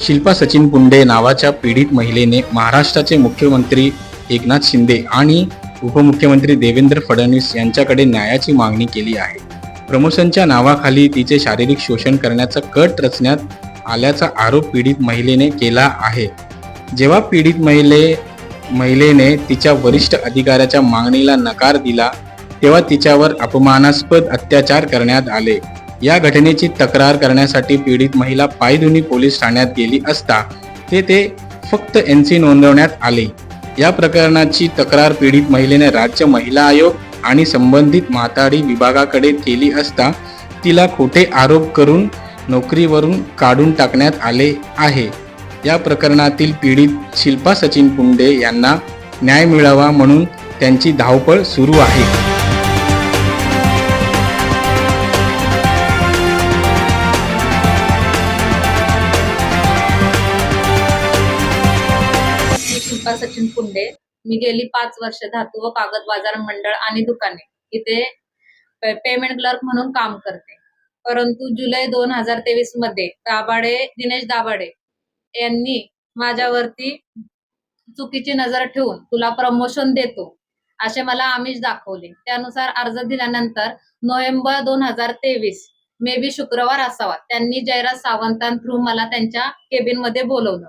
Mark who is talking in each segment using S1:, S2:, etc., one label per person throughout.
S1: शिल्पा सचिन पुंडे नावाच्या पीडित महिलेने महाराष्ट्राचे मुख्यमंत्री एकनाथ शिंदे आणि उपमुख्यमंत्री देवेंद्र फडणवीस यांच्याकडे न्यायाची मागणी केली आहे. प्रमोशनच्या नावाखाली तिचे शारीरिक शोषण करण्याचा कट रचण्यात आल्याचा आरोप पीडित महिलेने केला आहे. जेव्हा पीडित महिले महिलेने तिच्या वरिष्ठ अधिकाऱ्याच्या मागणीला नकार दिला तेव्हा तिच्यावर अपमानास्पद अत्याचार करण्यात आले. या घटनेची तक्रार करण्यासाठी पीडित महिला पायधुनी पोलीस ठाण्यात गेली असता तेथे फक्त एन सी नोंदवण्यात आले. या प्रकरणाची तक्रार पीडित महिलेने राज्य महिला आयोग आणि संबंधित म्हातारी विभागाकडे केली असता तिला खोटे आरोप करून नोकरीवरून काढून टाकण्यात आले आहे. या प्रकरणातील पीडित शिल्पा सचिन पुंडे यांना न्याय मिळावा म्हणून त्यांची धावपळ सुरू आहे.
S2: कुंडे. मी गेली पाच वर्ष धातू व कागद बाजार मंडळ आणि दुकाने. इथे पे- पेमेंट क्लर्क म्हणून काम करते. परंतु जुलै दोन हजार तेवीसमध्ये दाभाडे दिनेश दाभाडे यांनी माझ्यावरती चुकीची नजर ठेवून तुला प्रमोशन देतो असे मला आमिष दाखवले. त्यानुसार अर्ज दिल्यानंतर नोव्हेंबर दोन हजार तेवीस मे बी शुक्रवार असावा. त्यांनी जयराज सावंतां थ्रू मला त्यांच्या केबिनमध्ये बोलवलं.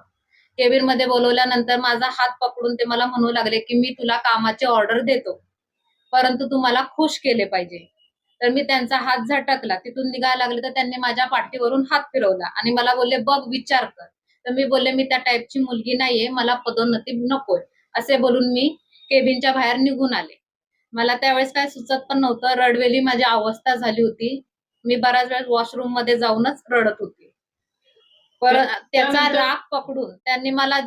S2: केबिनमध्ये बोलवल्यानंतर माझा हात पकडून ते मला म्हणू लागले की मी तुला कामाची ऑर्डर देतो. परंतु तू मला खुश केले पाहिजे. तर मी त्यांचा हात झटकला. तिथून निघायला लागले तर त्यांनी माझ्या पाठीवरून हात फिरवला आणि मला बोलले बघ विचार कर. तर मी बोलले मी त्या टाईपची मुलगी नाहीये. मला पदोन्नती नकोय. असे बोलून मी केबिनच्या बाहेर निघून आले. मला त्यावेळेस काय सुचत पण नव्हतं. रडवेली माझी अवस्था झाली होती. मी बऱ्याच वेळेस वॉशरूममध्ये जाऊनच रडत होती. पर त्याचा राग पकडून त्यांनी मला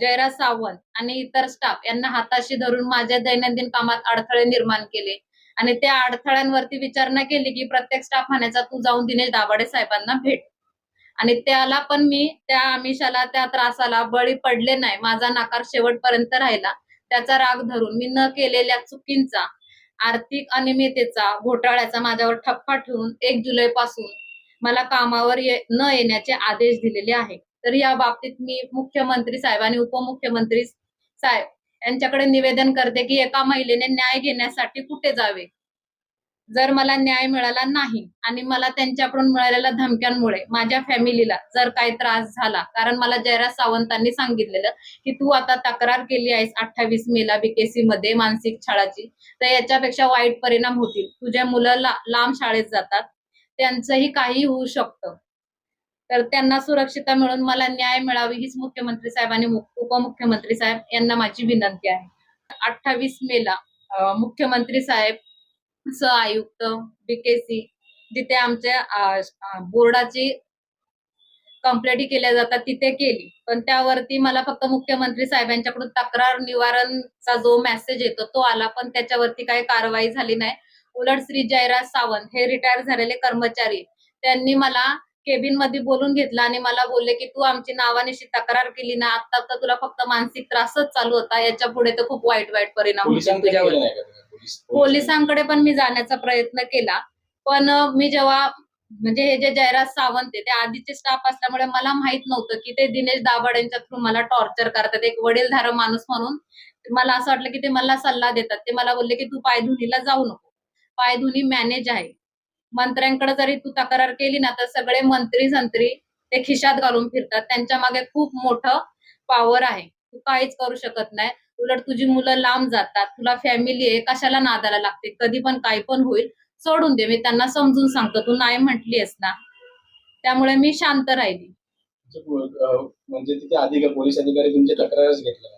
S2: जयराज सावंत आणि इतर स्टाफ यांना हाताशी धरून माझ्या दैनंदिन कामात अडथळे निर्माण केले. आणि त्या अडथळ्यांवरती विचारणा केली की प्रत्येक स्टाफ म्हणायचा तू जाऊन दिनेश दाभाडे साहेबांना भेट. आणि त्याला पण मी त्या आमिषाला त्या त्रासाला बळी पडले नाही. माझा नकार शेवटपर्यंत राहिला. त्याचा राग धरून मी न केलेल्या चुकींचा आर्थिक अनियमिततेचा घोटाळ्याचा माझ्यावर ठप्पा ठेवून एक जुलै पासून मला कामावर ये- न येण्याचे आदेश दिलेले आहे. तर या बाबतीत मी मुख्यमंत्री साहेब आणि उपमुख्यमंत्री साहेब यांच्याकडे निवेदन करते की एका महिलेने न्याय घेण्यासाठी कुठे जावे? जर मला न्याय मिळाला नाही आणि मला त्यांच्याकडून मिळालेल्या धमक्यांमुळे माझ्या फॅमिलीला जर काही त्रास झाला कारण मला जयराज सावंतांनी सांगितलेलं की तू आता तक्रार केली आहेस अठ्ठावीस मेला बीकेसी मध्ये मानसिक छळाची तर याच्यापेक्षा वाईट परिणाम होतील. तुझ्या मुलं लांब शाळेत जातात त्यांचंही काही होऊ शकतं. तर त्यांना सुरक्षितता मिळून मला न्याय मिळावी हीच मुख्यमंत्री साहेब आणि उपमुख्यमंत्री साहेब यांना माझी विनंती आहे. अठ्ठावीस मेला मुख्यमंत्री साहेब सह आयुक्त बीकेसी जिथे आमच्या बोर्डाची कंप्लेंटी केल्या जातात तिथे केली. पण त्यावरती मला फक्त मुख्यमंत्री साहेबांच्याकडून तक्रार निवारणचा जो मेसेज येतो तो आला पण त्याच्यावरती काही कारवाई झाली नाही. उलट श्री जयराज सावंत हे रिटायर झालेले कर्मचारी. त्यांनी मला केबिनमध्ये बोलून घेतलं आणि मला बोलले की तू आमची नावानिशी तक्रार केली ना आता तर तुला फक्त मानसिक त्रासच चालू होता. याच्यापुढे तर खूप वाईट वाईट परिणाम
S3: पोलिसांकडे
S2: पण मी जाण्याचा प्रयत्न केला. पण मी जेव्हा म्हणजे हे जे जयराज सावंत आहे ते आधीचे स्टाफ असल्यामुळे मला माहीत नव्हतं की ते दिनेश दाभाड यांच्या थ्रू मला टॉर्चर करतात. एक वडीलधार माणूस म्हणून मला असं वाटलं की ते मला सल्ला देतात. ते मला बोलले की तू पायधुनीला जाऊ नको. पायधुनी मॅनेज आहे. मंत्र्यांकडे जरी तू तक्रार केली ना तर सगळे मंत्री संत्री ते खिशात घालून फिरतात. त्यांच्या मागे खूप मोठं पॉवर आहे. तू काहीच करू शकत नाही. उलट तुझी मुलं लांब जातात. तुला फॅमिली आहे. कशाला नादाला लागते? कधी पण काही पण होईल. सोडून दे. मी त्यांना समजून सांगतो. तू नाही म्हटलीस ना. त्यामुळे मी शांत राहिली.
S3: म्हणजे तिथे अधिक पोलीस अधिकारी तुमची तक्रारच घेतला.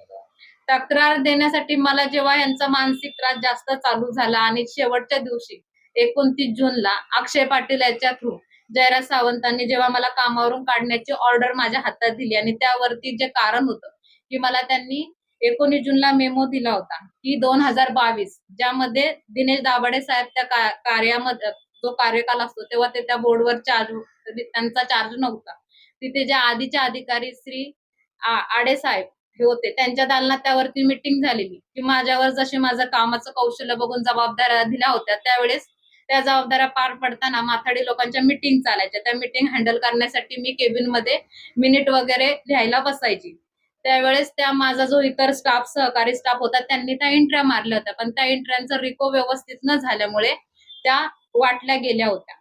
S2: तक्रार देण्यासाठी मला जेव्हा यांचा मानसिक त्रास जास्त चालू झाला आणि शेवटच्या दिवशी एकोणतीस जूनला अक्षय पाटील याच्या थ्रू जयराज सावंतांनी जेव्हा मला कामावरून काढण्याची ऑर्डर माझ्या हातात दिली आणि त्यावरती जे कारण होतं की मला त्यांनी एकोणीस जूनला मेमो दिला होता की दोन हजार बावीस ज्यामध्ये दिनेश दाभाडे साहेब त्या कार्यामध्ये जो कार्यकाल असतो तेव्हा ते त्या बोर्डवर चार्ज त्यांचा चार्ज नव्हता. तिथे जे आधीच्या अधिकारी श्री आडे साहेब हे होते. त्यांच्या दालनात त्यावरती मिटिंग झालेली. की माझ्यावर जसे माझं कामाचं कौशल्य बघून जबाबदाऱ्या दिल्या होत्या त्यावेळेस त्या जबाबदाऱ्या पार पडताना माथाडी लोकांच्या मिटिंग चालायच्या. त्या मिटिंग हँडल करण्यासाठी मी केबिनमध्ये मिनिट वगैरे लिहायला बसायची. त्यावेळेस त्या माझा जो इतर स्टाफ सहकारी स्टाफ होता त्यांनी त्या इंट्र्या मारल्या होत्या. पण त्या इंट्र्यांचं रिको व्यवस्थित न झाल्यामुळे त्या वाटल्या गेल्या होत्या.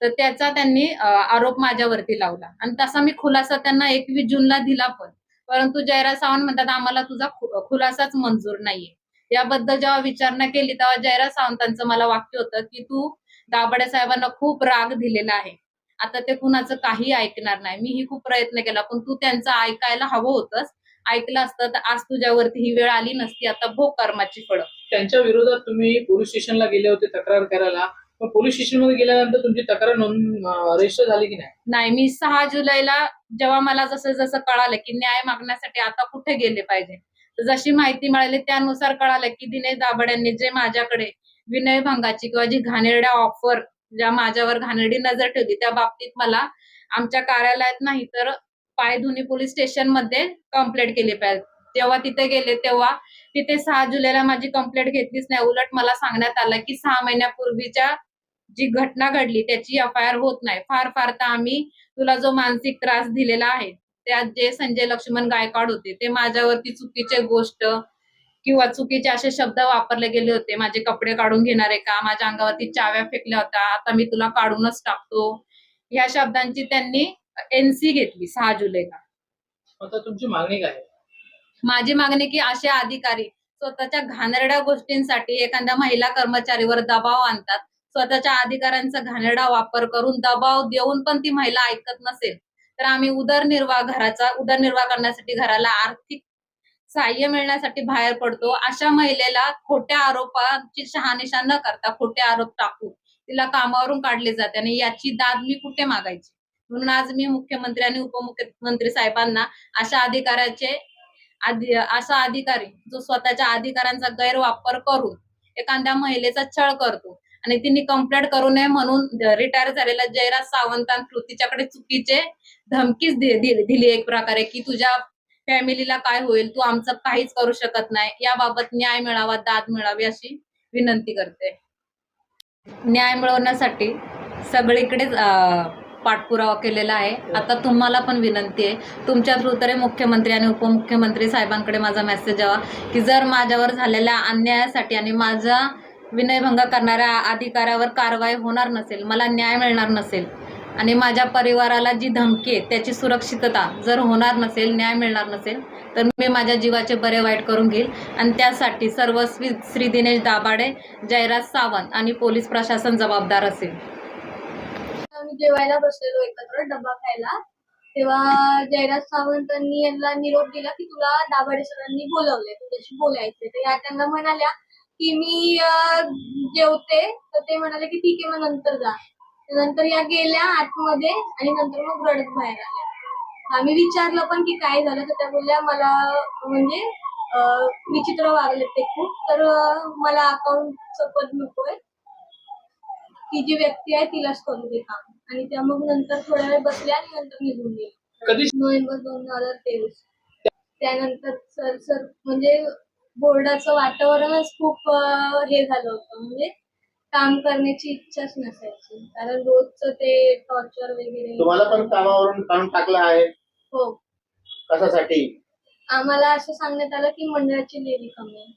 S2: तर त्याचा त्यांनी आरोप माझ्यावरती लावला. आणि तसा मी खुलासा त्यांना एकवीस जूनला दिला पण. परंतु जयराज सावंत म्हणतात आम्हाला तुझा खुलासाच मंजूर नाहीये. याबद्दल जेव्हा विचारणा केली तेव्हा जयराज सावंतांचं मला वाक्य होतं की तू दाभाडे साहेबांना खूप राग दिलेला आहे. आता ते कुणाचं काही ऐकणार नाही. मीही खूप प्रयत्न केला पण तू त्यांचं ऐकायला हवं होतंस. ऐकलं असतं तर आज तुझ्यावरती ही वेळ आली नसती. आता भोग कर्माची फळं.
S4: त्यांच्या विरोधात तुम्ही पोलीस स्टेशनला गेले होते तक्रार करायला. मग पोलीस स्टेशनमध्ये गेल्यानंतर तुमची तक्रार नोंद रजिस्टर झाली की नाही?
S2: नाही मी सहा जुलैला जेव्हा मला जसं जसं कळालं की न्याय मागण्यासाठी आता कुठे गेले पाहिजे तर जशी माहिती मिळाली त्यानुसार कळालं की दिनेश दाभड्यांनी जे माझ्याकडे विनयभंगाची किंवा जी घाणेरड्या ऑफर ज्या माझ्यावर घाणेरडी नजर ठेवली त्या बाबतीत मला आमच्या कार्यालयात नाही तर पायधुनी पोलीस स्टेशनमध्ये कंप्लेंट केली पाहिजे. जेव्हा तिथे गेले तेव्हा तिथे सहा जुलैला माझी कंप्लेंट घेतलीच नाही. उलट मला सांगण्यात आलं की सहा महिन्यापूर्वीच्या जी घटना घडली त्याची एफ आय आर होत नाही. फार फार तर आम्ही तुला जो मानसिक त्रास दिलेला आहे त्यात जे संजय लक्ष्मण गायकवाड होते ते माझ्यावरती चुकीचे गोष्ट किंवा चुकीचे असे शब्द वापरले गेले होते. माझे कपडे काढून घेणारे का? माझ्या अंगावरती चाव्या फेकल्या होत्या. आता मी तुला काढूनच टाकतो. ह्या शब्दांची त्यांनी एनसी घेतली सहा जुलैला
S4: आता तुमची मागणी काय?
S2: माझी मागणी की असे अधिकारी स्वतःच्या घाणेरड्या गोष्टींसाठी एखाद्या महिला कर्मचारीवर दबाव आणतात. स्वतःच्या अधिकारांचा घाणेरडा वापर करून दबाव देऊन पण ती महिला ऐकत नसेल तर आम्ही उदरनिर्वाह घराचा उदरनिर्वाह करण्यासाठी घराला आर्थिक सहाय्य मिळण्यासाठी बाहेर पडतो. अशा महिलेला खोट्या आरोपाची शहानिशा न करता खोटे आरोप टाकून तिला कामावरून काढले जाते आणि याची दाद मी कुठे मागायची? म्हणून आज मी मुख्यमंत्री आणि उपमुख्यमंत्री साहेबांना अशा अधिकाऱ्याचे अशा असा अधिकारी जो स्वतःच्या अधिकारांचा गैरवापर करून एखाद्या महिलेचा छळ करतो आणि तिने कंप्लेंट करू नये म्हणून रिटायर झालेल्या जयराज सावंतांनी तिच्याकडे चुकीचे धमकीच दिली एक प्रकारे की तुझ्या फॅमिलीला काय होईल? तू आमचं काहीच करू शकत नाही. याबाबत न्याय मिळावा दाद मिळावी अशी विनंती करते. न्याय मिळवण्यासाठी सगळीकडेच पाठपुरावा केलेला आहे. आता तुम्हाला पण विनंती आहे. तुमच्या थ्रू तरी मुख्यमंत्री आणि उपमुख्यमंत्री साहेबांकडे माझा मेसेज यावा की जर माझ्यावर झालेल्या अन्यायासाठी आणि माझा विनयभंग करणाऱ्या अधिकाऱ्यावर कारवाई होणार नसेल मला न्याय मिळणार नसेल आणि माझ्या परिवाराला जी धमकी आहे त्याची सुरक्षितता जर होणार नसेल न्याय मिळणार नसेल तर मी माझ्या जीवाचे बरे वाईट करून घेईल. आणि त्यासाठी सर्वस्वी श्री दिनेश दाभाडे जयराज सावंत आणि पोलीस प्रशासन जबाबदार असेल.
S5: आम्ही जेवायला बसलेलो एकत्र डबा खायला. तेव्हा जयराज सावंतांनी यांना निरोप दिला की तुला दाभाडे सरांनी बोलवलंय तुझ्याशी बोलायचंय. तर या त्यांना म्हणाल्या की मी जेवते तर ते म्हणाले की ठीक आहे मग नंतर जा. तर नंतर या गेल्या आतमध्ये आणि नंतर मग रडत बाहेर आल्या. आम्ही विचारलं पण की काय झालं तर त्या बोलल्या मला म्हणजे विचित्र वागले ते खूप तर मला अकाउंटचं पद नकोय. ती जी व्यक्ती आहे तिलाच करू दे काम. आणि त्या मग नंतर थोड्या वेळ बसल्या आणि नंतर निघून गेल्या.
S4: कधी?
S5: नोव्हेंबर दोन हजार तेवीस. त्यानंतर सर सर म्हणजे बोर्डाचं वातावरणच खूप हे झालं होतं. म्हणजे काम करण्याची इच्छाच नसायची. कारण रोजचं ते टॉर्चर वगैरे.
S6: तुम्हाला पण कामावरून काढून टाकलं आहे?
S5: हो.
S6: कशासाठी?
S5: आम्हाला असं सांगण्यात आलं की मंडळाची लेडी कमी आहे.